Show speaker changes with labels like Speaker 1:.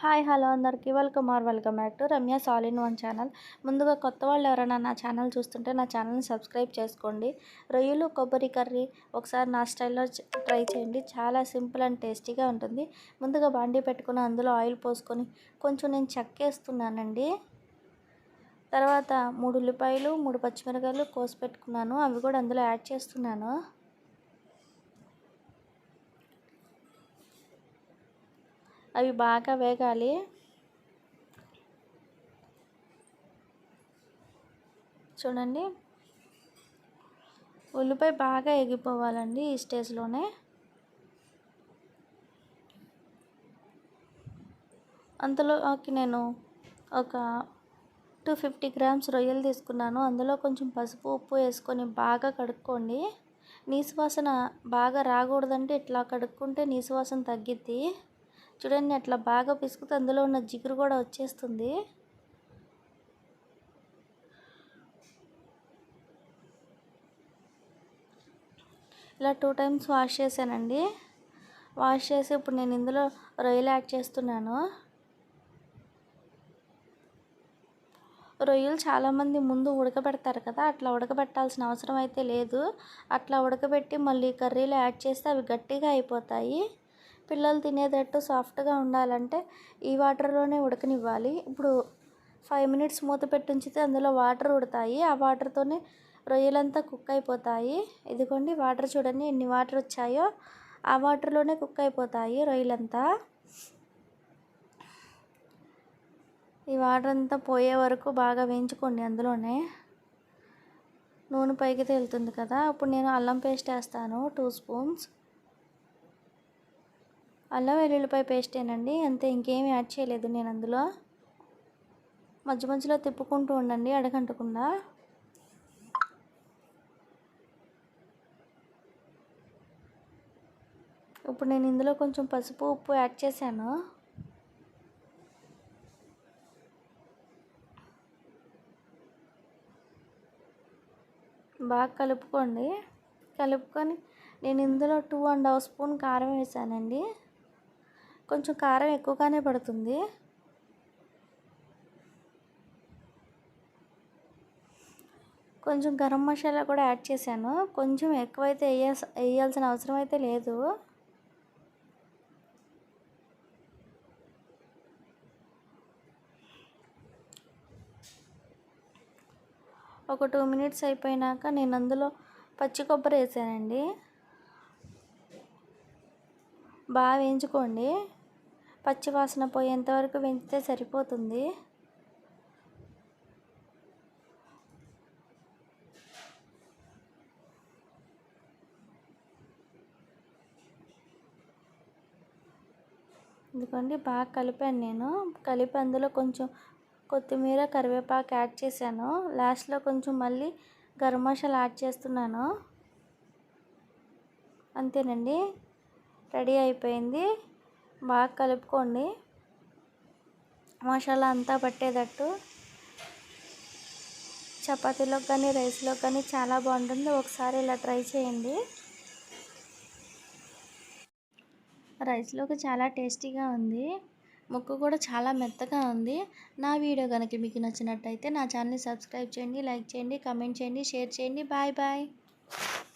Speaker 1: Hi hello అందరికీ. Welcome are welcome back to Ramya సాలిన్ one channel. ముందుగా కొత్త వాళ్ళు ఎవరైనా నా ఛానల్ చూస్తుంటే నా ఛానల్ని సబ్స్క్రైబ్ చేసుకోండి. రొయ్యలు కొబ్బరి కర్రీ ఒకసారి నా స్టైల్లో ట్రై చేయండి. చాలా సింపుల్ అండ్ టేస్టీగా ఉంటుంది. ముందుగా బాండీ పెట్టుకుని అందులో ఆయిల్ పోసుకొని కొంచెం నేను చెక్కేస్తున్నానండి. తర్వాత మూడు ఉల్లిపాయలు మూడు పచ్చిమిరకాయలు కోసి పెట్టుకున్నాను. అవి కూడా అందులో యాడ్ చేస్తున్నాను. అవి బాగా వేగాలి. చూడండి. ఉల్లిపాయ బాగా ఎగిపోవాలండి ఈ స్టేజ్లోనే అంతలోకి నేను ఒక టూ ఫిఫ్టీ గ్రామ్స్ రొయ్యలు తీసుకున్నాను. అందులో కొంచెం పసుపు ఉప్పు వేసుకొని బాగా కడుక్కోండి. నీసు వాసన బాగా రాకూడదంటే ఇట్లా కడుక్కుంటే నీసు వాసన తగ్గిద్ది. చూడండి అట్లా బాగా పిసుకుతే అందులో ఉన్న జిగురు కూడా వచ్చేస్తుంది. ఇలా టూ టైమ్స్ వాష్ చేశానండి. వాష్ చేసి ఇప్పుడు నేను ఇందులో రొయ్యలు యాడ్ చేస్తున్నాను. రొయ్యలు చాలామంది ముందు ఉడకబెడతారు కదా అట్లా ఉడకబెట్టాల్సిన అవసరం అయితే లేదు. అట్లా ఉడకబెట్టి మళ్ళీ కర్రీలో యాడ్ చేస్తే అవి గట్టిగా అయిపోతాయి. పిల్లలు తినేటట్టు సాఫ్ట్గా ఉండాలంటే ఈ వాటర్లోనే ఉడకనివ్వాలి. ఇప్పుడు ఫైవ్ మినిట్స్ మూత పెట్టి ఉంచితే అందులో వాటర్ ఉడతాయి. ఆ వాటర్తోనే రొయ్యలంతా కుక్ అయిపోతాయి. ఇదిగోండి వాటర్ చూడండి ఎన్ని వాటర్ వచ్చాయో. ఆ వాటర్లోనే కుక్ అయిపోతాయి రొయ్యలంతా. ఈ వాటర్ అంతా పోయే వరకు బాగా వేయించుకోండి అందులోనే. నూనె పైకి తేలుతుంది కదా. ఇప్పుడు నేను అల్లం పేస్ట్ వేస్తాను టూ స్పూన్స్. అల్లం వెల్లుల్లిపాయ పేస్టేనండి. అంతే ఇంకేమీ యాడ్ చేయలేదు నేను అందులో. మధ్య మధ్యలో తిప్పుకుంటూ ఉండండి అడగంటకుండా. ఇప్పుడు నేను ఇందులో కొంచెం పసుపు ఉప్పు యాడ్ చేశాను. బాగా కలుపుకోండి. కలుపుకొని నేను ఇందులో టూ అండ్ హాఫ్ స్పూన్ కారం వేసానండి. కొంచెం కారం ఎక్కువగానే పడుతుంది. కొంచెం గరం మసాలా కూడా యాడ్ చేశాను. కొంచెం ఎక్కువైతే వేయాల్సి వేయాల్సిన అవసరం అయితే లేదు. ఒక టూ మినిట్స్ అయిపోయినాక నేను అందులో పచ్చి కొబ్బరి వేసానండి. బాగా వేయించుకోండి. పచ్చి వాసన పోయేంత వరకు వేయించితే సరిపోతుంది. ఎందుకండి బాగా కలిపాను నేను. కలిపి అందులో కొంచెం కొత్తిమీర కరివేపాకు యాడ్ చేశాను. లాస్ట్లో కొంచెం మళ్ళీ గరం మసాలా యాడ్ చేస్తున్నాను. అంతేనండి. రెడీ అయిపోయింది. బాగా కలుపుకోండి. మసాలా అంతా పట్టేటట్టు చపాతీలో కానీ రైస్లో కానీ చాలా బాగుంటుంది. ఒకసారి ఇలా ట్రై చేయండి. రైస్లోకి చాలా టేస్టీగా ఉంది. ముక్కు కూడా చాలా మెత్తగా ఉంది. నా వీడియో కనుక మీకు నచ్చినట్టయితే నా ఛానల్ని సబ్స్క్రైబ్ చేయండి లైక్ చేయండి కమెంట్ చేయండి షేర్ చేయండి. Bye bye.